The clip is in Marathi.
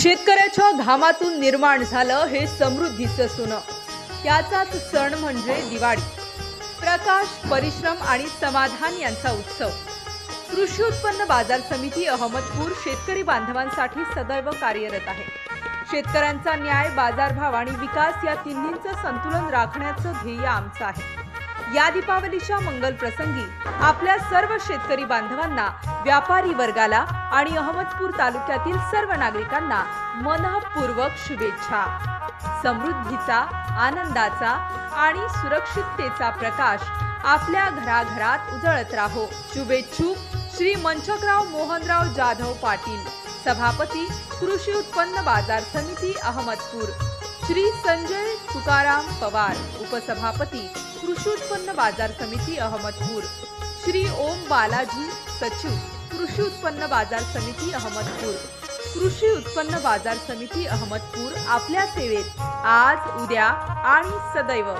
शेतकऱ्याच्या घामातून निर्माण झालं हे समृद्धीचं सोनं. त्याचाच सण म्हणजे दिवाळी. प्रकाश परिश्रम आणि समाधान यांचा उत्सव. कृषी उत्पन्न बाजार समिती अहमदपूर शेतकरी बांधवांसाठी सदैव कार्यरत आहे. शेतकऱ्यांचा न्याय बाजारभाव आणि विकास या तिन्हींचं संतुलन राखण्याचं ध्येय आमचं आहे. या दीपावलीच्या मंगल प्रसंगी आपल्या सर्व शेतकरी बांधवांना व्यापारी वर्गाला आणि अहमदपूर तालुक्यातील सर्व नागरिकांना मनपूर्वक शुभेच्छा. समृद्धीचा आनंदाचा आणि सुरक्षिततेचा प्रकाश आपल्या घराघरात उजळत राहो. शुभेच्छुक श्री मंचकराव मोहनराव जाधव पाटील सभापती कृषी उत्पन्न बाजार समिती अहमदपूर. श्री संजय तुकाराम पवार उपसभापती कृषी उत्पन्न बाजार समिती अहमदपूर. श्री ओम बालाजी सचिव कृषी उत्पन्न बाजार समिती अहमदपूर. कृषी उत्पन्न बाजार समिती अहमदपूर आपल्या सेवेत आज उद्या आणि सदैव.